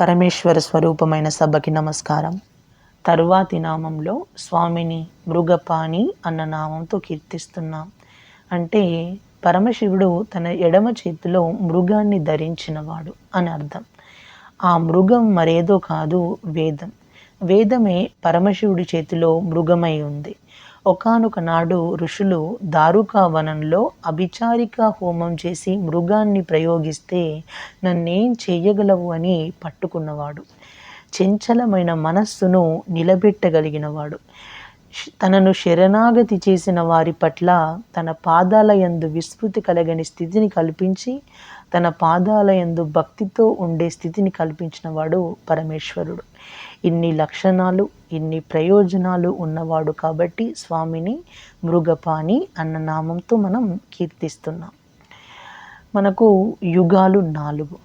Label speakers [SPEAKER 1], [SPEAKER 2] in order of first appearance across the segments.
[SPEAKER 1] పరమేశ్వర స్వరూపమైన సభకి నమస్కారం. తరువాతి నామంలో స్వామిని మృగపాణి అన్న నామంతో కీర్తిస్తున్నాం. అంటే పరమశివుడు తన ఎడమ చేతిలో మృగాన్ని ధరించినవాడు అని అర్థం. ఆ మృగం మరేదో కాదు వేదం. వేదమే పరమశివుడి చేతిలో మృగమై ఉంది. ఒకనొక నాడు ఋషులు దారుకా వనంలో అభిచారిక హోమం చేసి మృగాన్ని ప్రయోగిస్తే నన్నేం చేయగలవు అని పట్టుకున్నవాడు. చంచలమైన మనస్సును నిలబెట్టగలిగినవాడు. తనను శరణాగతి చేసిన వారి పట్ల తన పాదాల యందు విస్మృతి కలగని స్థితిని కల్పించి తన పాదాల యందు భక్తితో ఉండే స్థితిని కల్పించినవాడు పరమేశ్వరుడు. ఇన్ని లక్షణాలు ఇన్ని ప్రయోజనాలు ఉన్నవాడు కాబట్టి స్వామిని మృగపాణి అన్న నామంతో మనం కీర్తిస్తున్నాం. మనకు యుగాలు నాలుగు.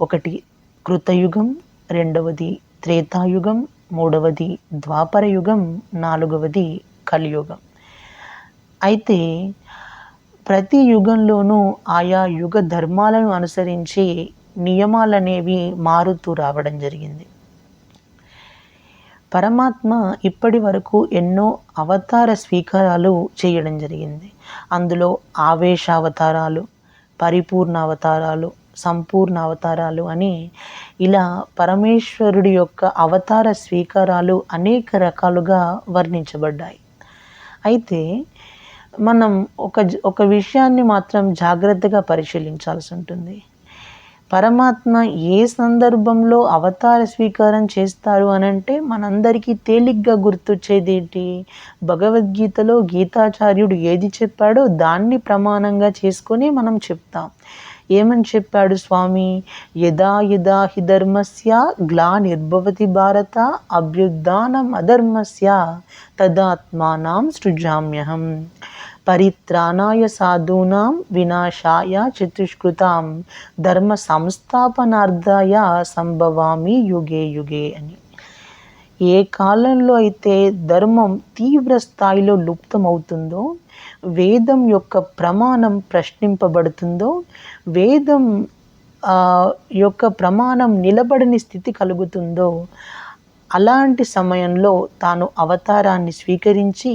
[SPEAKER 1] ఒకటి కృతయుగం రెండవది త్రేతాయుగం మూడవది ద్వాపర యుగం నాలుగవది కలియుగం. అయితే ప్రతి యుగంలోనూ ఆయా యుగ ధర్మాలను అనుసరించి నియమాలనేవి మారుతూ రావడం జరిగింది. పరమాత్మ ఇప్పటి వరకు ఎన్నో అవతార స్వీకారాలు చేయడం జరిగింది. అందులో ఆవేశ అవతారాలు పరిపూర్ణ అవతారాలు సంపూర్ణ అవతారాలు అని ఇలా పరమేశ్వరుడి యొక్క అవతార స్వీకారాలు అనేక రకాలుగా వర్ణించబడ్డాయి. అయితే మనం ఒక ఒక విషయాన్ని మాత్రం జాగ్రత్తగా పరిశీలించాల్సి ఉంటుంది. పరమాత్మ ఏ సందర్భంలో అవతార స్వీకారం చేస్తారు అని అంటే మనందరికీ తేలిగ్గా గుర్తొచ్చేది ఏంటి భగవద్గీతలో గీతాచార్యుడు ఏది చెప్పాడో దాన్ని ప్రమాణంగా చేసుకొని మనం చెప్తాం. ఏమని చెప్పాడు స్వామి? యదా యదా హి ధర్మస్య గ్లానిర్భవతి భారత అభ్యుద్ధానం అధర్మస్య తదాత్మానం సృజామ్యహం. పరిత్రాణాయ సాధూనాం వినాశాయ చతుష్కృతాం ధర్మ సంస్థాపనార్థాయ సంభవామి యుగే యుగే అని. ఏ కాలంలో అయితే ధర్మం తీవ్ర స్థాయిలో లుప్తమవుతుందో వేదం యొక్క ప్రమాణం ప్రశ్నింపబడుతుందో వేదం యొక్క ప్రమాణం నిలబడని స్థితి కలుగుతుందో అలాంటి సమయంలో తాను అవతారాన్ని స్వీకరించి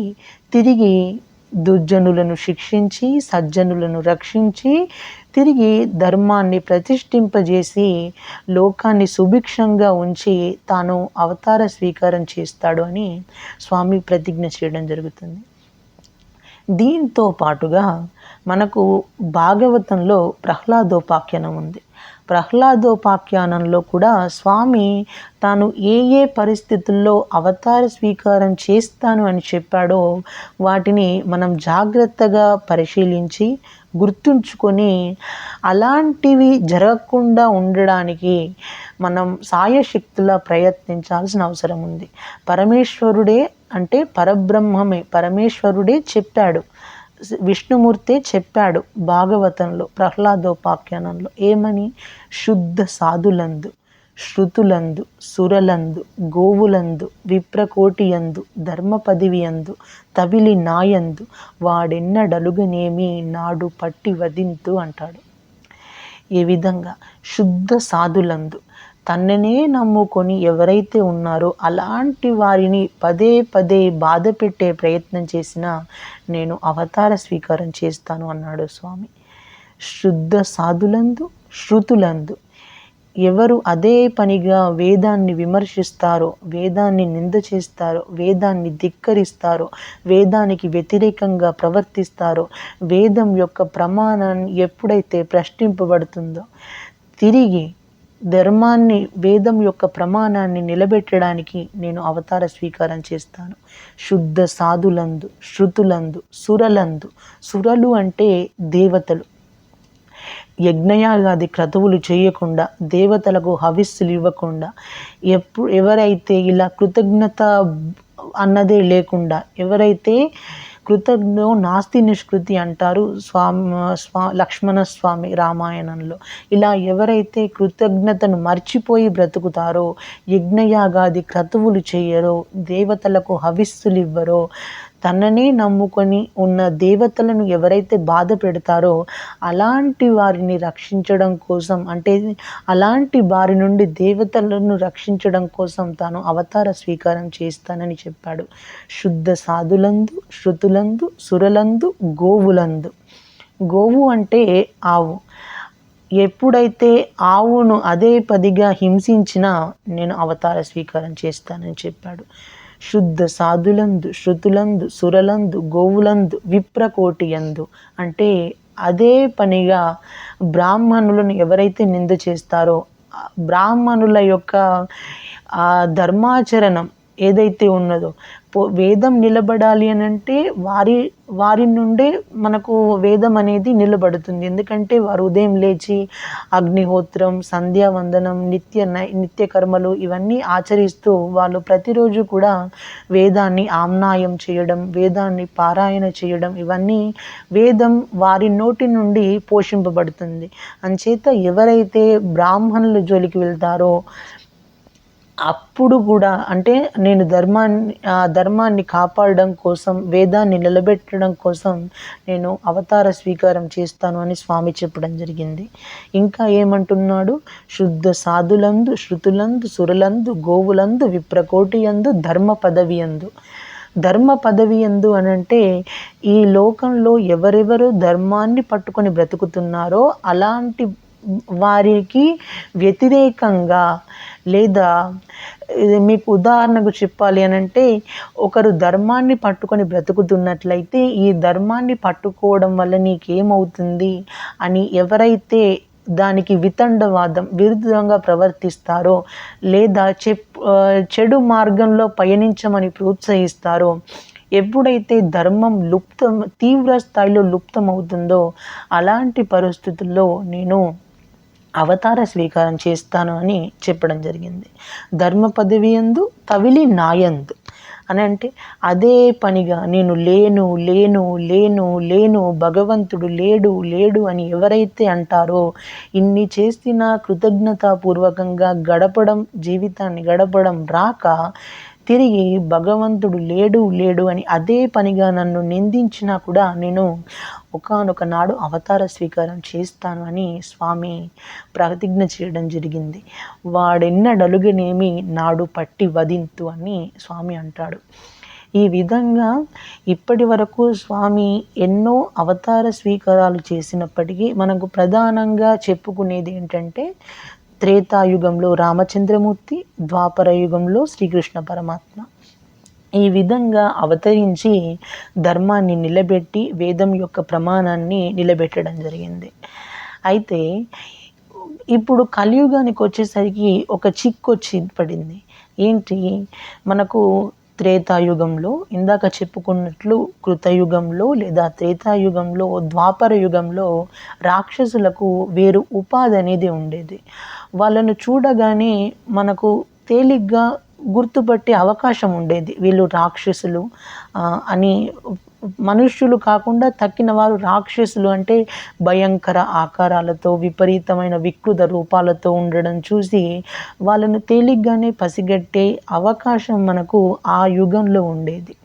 [SPEAKER 1] తిరిగి దుర్జనులను శిక్షించి సజ్జనులను రక్షించి తిరిగి ధర్మాన్ని ప్రతిష్ఠింపజేసి లోకాన్ని సుభిక్షంగా ఉంచి తాను అవతార స్వీకారం చేస్తాడు అని స్వామి ప్రతిజ్ఞ చేయడం జరుగుతుంది. దీంతో పాటుగా మనకు భాగవతంలో ప్రహ్లాదోపాఖ్యానం ఉంది. ప్రహ్లాదోపాఖ్యానంలో కూడా స్వామి తాను ఏ ఏ పరిస్థితుల్లో అవతార స్వీకారం చేస్తాను అని చెప్పాడో వాటిని మనం జాగ్రత్తగా పరిశీలించి గుర్తుంచుకొని అలాంటివి జరగకుండా ఉండడానికి మనం సాయశక్తులా ప్రయత్నించాల్సిన అవసరం ఉంది. పరమేశ్వరుడే అంటే పరబ్రహ్మమే పరమేశ్వరుడే చెప్పాడు. విష్ణుమూర్తే చెప్పాడు భాగవతంలో ప్రహ్లాదోపాఖ్యానంలో ఏమని? శుద్ధ సాధులందు శృతులందు సురలందు గోవులందు విప్రకోటియందు ధర్మపదివియందు తవిలి నాయందు వాడెన్నడలుగనేమి నాడు పట్టి వదింతు అంటాడు. ఏ విధంగా? శుద్ధ సాధులందు తన్ననే నమ్ముకొని ఎవరైతే ఉన్నారో అలాంటి వారిని పదే పదే బాధ పెట్టే ప్రయత్నం చేసినా నేను అవతార స్వీకారం చేస్తాను అన్నాడు స్వామి. శుద్ధ సాధులందు శృతులందు ఎవరు అదే పనిగా వేదాన్ని విమర్శిస్తారో వేదాన్ని నింద చేస్తారో వేదాన్ని ధిక్కరిస్తారో వేదానికి వ్యతిరేకంగా ప్రవర్తిస్తారో వేదం యొక్క ప్రమాణాన్ని ఎప్పుడైతే ప్రశ్నింపబడుతుందో తిరిగి ధర్మాన్ని వేదం యొక్క ప్రమాణాన్ని నిలబెట్టడానికి నేను అవతార స్వీకారం చేస్తాను. శుద్ధ సాధులందు శృతులందు సురలందు. సురలు అంటే దేవతలు. యజ్ఞయాగాది క్రతువులు చేయకుండా దేవతలకు హవిస్సులు ఇవ్వకుండా ఎప్పుడు ఎవరైతే ఇలా కృతజ్ఞత అన్నదే లేకుండా ఎవరైతే కృతజ్ఞో నాస్తి నిష్కృతి అంటారు స్వామి స్వా లక్ష్మణ స్వామి రామాయణంలో. ఇలా ఎవరైతే కృతజ్ఞతను మర్చిపోయి బ్రతుకుతారో యజ్ఞయాగాది క్రతువులు చేయరో దేవతలకు హవిస్సులు ఇవ్వరో తననే నమ్ముకొని ఉన్న దేవతలను ఎవరైతే బాధ పెడతారో అలాంటి వారిని రక్షించడం కోసం అంటే అలాంటి వారి నుండి దేవతలను రక్షించడం కోసం తాను అవతార స్వీకారం చేస్తానని చెప్పాడు. శుద్ధ సాధులందు శృతులందు సురలందు గోవులందు. గోవు అంటే ఆవు. ఎప్పుడైతే ఆవును అదే పదిగా హింసించినా నేను అవతార స్వీకారం చేస్తానని చెప్పాడు. శుద్ధ సాధులందు శృతులందు సురలందు గోవులందు విప్రకోటి యందు అంటే అదే పనిగా బ్రాహ్మణులను ఎవరైతే నింద చేస్తారో బ్రాహ్మణుల యొక్క ధర్మాచరణం ఏదైతే ఉన్నదో. పో వేదం నిలబడాలి అని అంటే వారి వారి నుండే మనకు వేదం అనేది నిలబడుతుంది. ఎందుకంటే వారు ఉదయం లేచి అగ్నిహోత్రం సంధ్యావందనం నిత్య నిత్య కర్మలు ఇవన్నీ ఆచరిస్తూ వాళ్ళు ప్రతిరోజు కూడా వేదాన్ని ఆమ్నాయం చేయడం వేదాన్ని పారాయణ చేయడం ఇవన్నీ వేదం వారి నోటి నుండి పోషింపబడుతుంది. అంచేత ఎవరైతే బ్రాహ్మణుల జోలికి వెళ్తారో అప్పుడు కూడా అంటే నేను ధర్మాన్ని ఆ ధర్మాన్ని కాపాడడం కోసం వేదాన్ని నిలబెట్టడం కోసం నేను అవతార స్వీకారం చేస్తాను అని స్వామి చెప్పడం జరిగింది. ఇంకా ఏమంటున్నాడు? శుద్ధ సాధులందు శృతులందు సురలందు గోవులందు విప్రకోటి అందు ధర్మ పదవి అందు ధర్మ పదవి ఎందు అని అంటే ఈ లోకంలో ఎవరెవరు ధర్మాన్ని పట్టుకొని బ్రతుకుతున్నారో అలాంటి వారికి వ్యతిరేకంగా లేదా మీకు ఉదాహరణకు చెప్పాలి అని అంటే ఒకరు ధర్మాన్ని పట్టుకొని బ్రతుకుతున్నట్లయితే ఈ ధర్మాన్ని పట్టుకోవడం వల్ల నీకేమవుతుంది అని ఎవరైతే దానికి వితండవాదం విరుద్ధంగా ప్రవర్తిస్తారో లేదా చెప్ చెడు మార్గంలో పయనించమని ప్రోత్సహిస్తారో ఎప్పుడైతే ధర్మం లుప్తం తీవ్ర స్థాయిలో లుప్తమవుతుందో అలాంటి పరిస్థితుల్లో నేను అవతార స్వీకారం చేస్తాను అని చెప్పడం జరిగింది. ధర్మ పదవి ఎందు తవిలి నాయందు అని అంటే అదే పనిగా నేను లేను లేను లేను లేను భగవంతుడు లేడు లేడు అని ఎవరైతే అంటారో ఇన్ని చేసిన కృతజ్ఞతాపూర్వకంగా గడపడం జీవితాన్ని గడపడం రాక తిరిగి భగవంతుడు లేడు లేడు అని అదే పనిగా నన్ను నిందించినా కూడా నేను ఒకనొక నాడు అవతార స్వీకారం చేస్తాను అని స్వామి ప్రతిజ్ఞ చేయడం జరిగింది. వాడెన్నడలుగనేమి నాడు పట్టి వదింతు అని స్వామి అంటాడు. ఈ విధంగా ఇప్పటి వరకు స్వామి ఎన్నో అవతార స్వీకారాలు చేసినప్పటికీ మనకు ప్రధానంగా చెప్పుకునేది ఏంటంటే త్రేతాయుగంలో రామచంద్రమూర్తి ద్వాపర యుగంలో శ్రీకృష్ణ పరమాత్మ. ఈ విధంగా అవతరించి ధర్మాన్ని నిలబెట్టి వేదం యొక్క ప్రమాణాన్ని నిలబెట్టడం జరిగింది. అయితే ఇప్పుడు కలియుగానికి వచ్చేసరికి ఒక చిక్కు వచ్చి పడింది. ఏంటి? మనకు త్రేతాయుగంలో ఇందాక చెప్పుకున్నట్లు కృతయుగంలో లేదా త్రేతాయుగంలో ద్వాపర యుగంలో రాక్షసులకు వేరు ఉపాధి అనేది ఉండేది. వాళ్ళను చూడగానే మనకు తేలిగ్గా గుర్తుపట్టే అవకాశం ఉండేది. వీళ్ళు రాక్షసులు అని మనుష్యులు కాకుండా తక్కిన వారు రాక్షసులు అంటే భయంకర ఆకారాలతో విపరీతమైన వికృత రూపాలతో ఉండడం చూసి వాళ్ళను తేలిగ్గానే పసిగట్టే అవకాశం మనకు ఆ యుగంలో ఉండేది.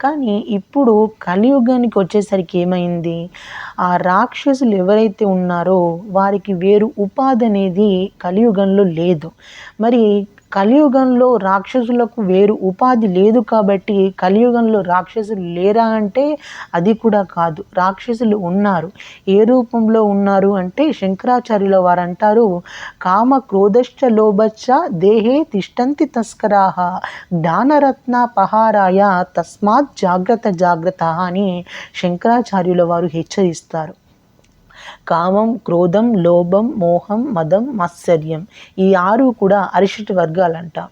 [SPEAKER 1] కానీ ఇప్పుడు కలియుగానికి వచ్చేసరికి ఏమైంది? ఆ రాక్షసులు ఎవరైతే ఉన్నారో వారికి వేరు ఉపాధి అనేది కలియుగంలో లేదు. మరి కలియుగంలో రాక్షసులకు వేరు ఉపాధి లేదు కాబట్టి కలియుగంలో రాక్షసులు లేరా అంటే అది కూడా కాదు. రాక్షసులు ఉన్నారు. ఏ రూపంలో ఉన్నారు అంటే శంకరాచార్యుల వారు అంటారు కామ క్రోధశ్చ లోభశ్చ దేహే తిష్టంతి తస్కరాహ జ్ఞానరత్న పహారాయ తస్మాత్ జాగ్రత్త జాగ్రత్త అని శంకరాచార్యుల వారు హెచ్చరిస్తారు. కామం క్రోధం లోభం మోహం మదం మత్సర్యం. ఈ ఆరు కూడా అరిషటి వర్గాలు అంటాం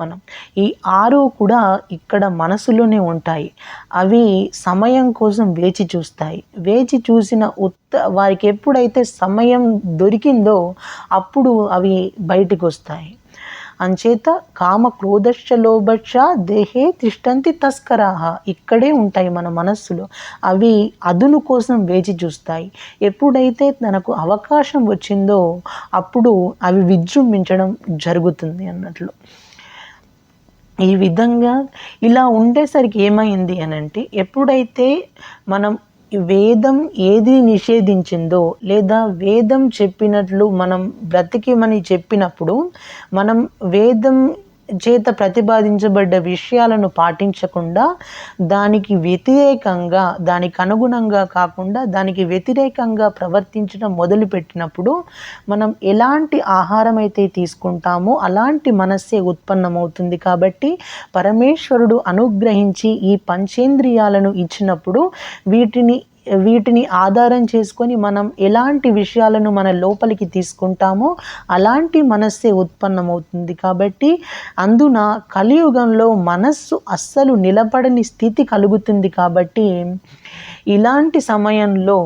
[SPEAKER 1] మనం. ఈ ఆరు కూడా ఇక్కడ మనసులోనే ఉంటాయి. అవి సమయం కోసం వేచి చూస్తాయి. వేచి చూసిన ఉత్త వారికి ఎప్పుడైతే సమయం దొరికిందో అప్పుడు అవి బయటకు వస్తాయి అంచేత కామ క్రోధశ్చ లోభశ్చ దేహే తిష్టంతి తస్కరాహ. ఇక్కడే ఉంటాయి మన మనస్సులో. అవి అదును కోసం వేచి చూస్తాయి. ఎప్పుడైతే తనకు అవకాశం వచ్చిందో అప్పుడు అవి విజృంభించడం జరుగుతుంది అన్నట్లు. ఈ విధంగా ఇలా ఉండేసరికి ఏమైంది అని అంటే ఎప్పుడైతే మనం వేదం ఏది నిషేధించిందో లేదా వేదం చెప్పినట్లు మనం బ్రతికిమని చెప్పినప్పుడు మనం వేదం చేత ప్రతిపాదించబడ్డ విషయాలను పాటించకుండా దానికి వ్యతిరేకంగా దానికి అనుగుణంగా కాకుండా దానికి వ్యతిరేకంగా ప్రవర్తించడం మొదలుపెట్టినప్పుడు మనం ఎలాంటి ఆహారం అయితే తీసుకుంటామో అలాంటి మనస్సే ఉత్పన్నమవుతుంది. కాబట్టి పరమేశ్వరుడు అనుగ్రహించి ఈ పంచేంద్రియాలను ఇచ్చినప్పుడు వీటిని వీటిని ఆధారం చేసుకొని మనం ఎలాంటి విషయాలను మన లోపలికి తీసుకుంటామో అలాంటి మనస్సే ఉత్పన్నమవుతుంది. కాబట్టి అందున కలియుగంలో మనస్సు అస్సలు నిలబడని స్థితి కలుగుతుంది కాబట్టి ఇలాంటి సమయంలో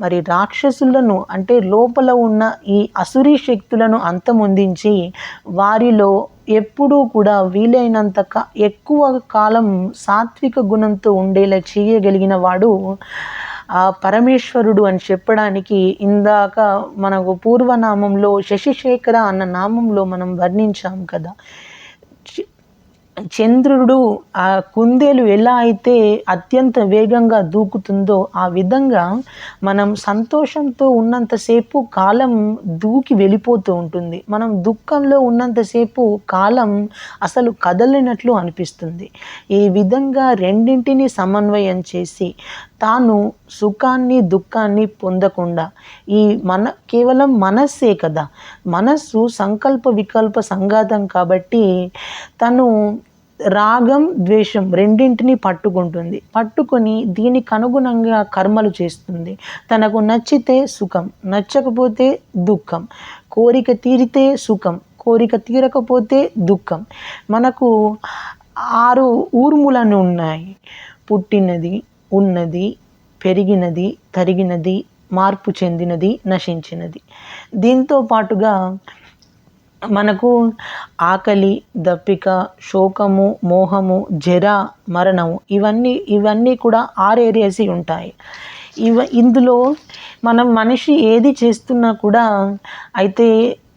[SPEAKER 1] మరి రాక్షసులను అంటే లోపల ఉన్న ఈ అసురీ శక్తులను అంతమొందించి వారిలో ఎప్పుడూ కూడా వీలైనంత ఎక్కువ కాలం సాత్విక గుణంతో ఉండేలా చేయగలిగిన వాడు ఆ పరమేశ్వరుడు అని చెప్పడానికి ఇందాక మనకు పూర్వనామంలో శశిశేఖర అన్న నామంలో మనం వర్ణించాం కదా. చంద్రుడు ఆ కుందేలు ఎలా అయితే అత్యంత వేగంగా దూకుతుందో ఆ విధంగా మనం సంతోషంతో ఉన్నంతసేపు కాలం దూకి వెళ్ళిపోతూ ఉంటుంది. మనం దుఃఖంలో ఉన్నంతసేపు కాలం అసలు కదలినట్లు అనిపిస్తుంది. ఈ విధంగా రెండింటిని సమన్వయం చేసి తాను సుఖాన్ని దుఃఖాన్ని పొందకుండా. ఈ మన కేవలం మనస్సే కదా. మనస్సు సంకల్ప వికల్ప సంఘాతం కాబట్టి తను రాగం ద్వేషం రెండింటిని పట్టుకుంటుంది. పట్టుకొని దీనికి అనుగుణంగా కర్మలు చేస్తుంది. తనకు నచ్చితే సుఖం నచ్చకపోతే దుఃఖం. కోరిక తీరితే సుఖం కోరిక తీరకపోతే దుఃఖం. మనకు ఆరు ఊర్ములను ఉన్నాయి. పుట్టినది ఉన్నది పెరిగినది తరిగినది మార్పు చెందినది నశించినది. దీంతో పాటుగా మనకు ఆకలి దప్పిక శోకము మోహము జర మరణము ఇవన్నీ ఇవన్నీ కూడా ఆర్ ఏరియాసి ఉంటాయి. ఇవ ఇందులో మనం మనిషి ఏది చేస్తున్నా కూడా అయితే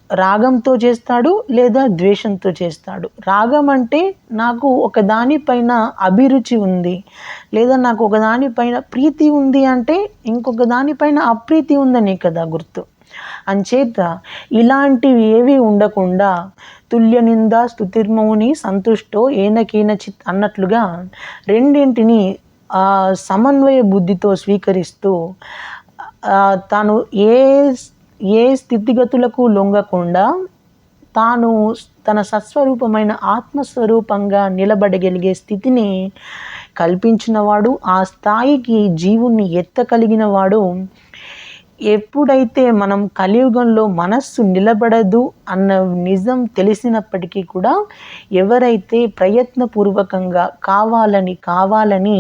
[SPEAKER 1] రాగంతో చేస్తాడు లేదా ద్వేషంతో చేస్తాడు. రాగం అంటే నాకు ఒక దానిపైన అభిరుచి ఉంది లేదా నాకు ఒక దానిపైన ప్రీతి ఉంది అంటే ఇంకొక దానిపైన అప్రీతి ఉందని కదా గుర్తు. అంచేత ఇలాంటివి ఏవి ఉండకుండా తుల్య నింద స్థుతిర్మౌని సంతుష్టో ఏనకేన చిత్ అన్నట్లుగా రెండింటిని సమన్వయ బుద్ధితో స్వీకరిస్తూ తాను ఏ ఏ స్థితిగతులకు లొంగకుండా తాను తన సస్వరూపమైన ఆత్మస్వరూపంగా నిలబడగలిగే స్థితిని కల్పించినవాడు ఆ స్థాయికి జీవుణ్ణి ఎత్తగలిగిన వాడు ఎప్పుడైతే మనం కలియుగంలో మనస్సు నిలబడదు అన్న నిజం తెలిసినప్పటికీ కూడా ఎవరైతే ప్రయత్నపూర్వకంగా కావాలని కావాలని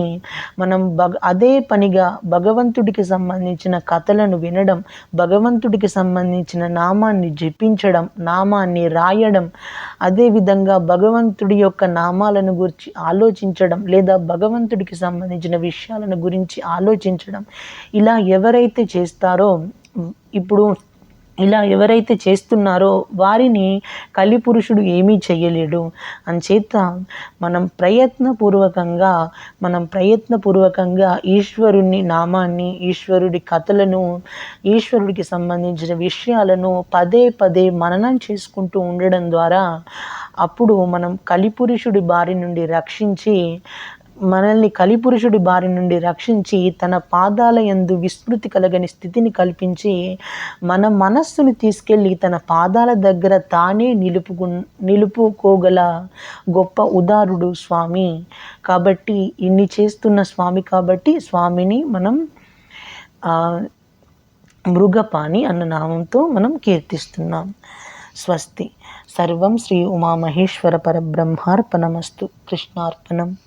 [SPEAKER 1] మనం భగ అదే పనిగా భగవంతుడికి సంబంధించిన కథలను వినడం భగవంతుడికి సంబంధించిన నామాన్ని జపించడం నామాన్ని రాయడం అదేవిధంగా భగవంతుడి యొక్క నామాలను గురించి ఆలోచించడం లేదా భగవంతుడికి సంబంధించిన విషయాలను గురించి ఆలోచించడం ఇలా ఎవరైతే చేస్తారో ఇప్పుడు ఇలా ఎవరైతే చేస్తున్నారో వారిని కలిపురుషుడు ఏమీ చెయ్యలేడు. అంచేత మనం ప్రయత్నపూర్వకంగా మనం ప్రయత్నపూర్వకంగా ఈశ్వరుని నామాన్ని ఈశ్వరుడి కథలను ఈశ్వరుడికి సంబంధించిన విషయాలను పదే పదే మననం చేసుకుంటూ ఉండడం ద్వారా అప్పుడు మనం కలిపురుషుడి బారి నుండి రక్షించి మనల్ని కలిపురుషుడి బారి నుండి రక్షించి తన పాదాల యందు విస్మృతి కలగని స్థితిని కల్పించి మన మనస్సును తీసుకెళ్ళి తన పాదాల దగ్గర తానే నిలుపుకు నిలుపుకోగల గొప్ప ఉదారుడు స్వామి. కాబట్టి ఇన్ని చేస్తున్న స్వామి కాబట్టి స్వామిని మనం మృగపాణి అన్న నామంతో మనం కీర్తిస్తున్నాం. స్వస్తి. సర్వం శ్రీ ఉమామహేశ్వర పరబ్రహ్మార్పణమస్తు. కృష్ణార్పణం.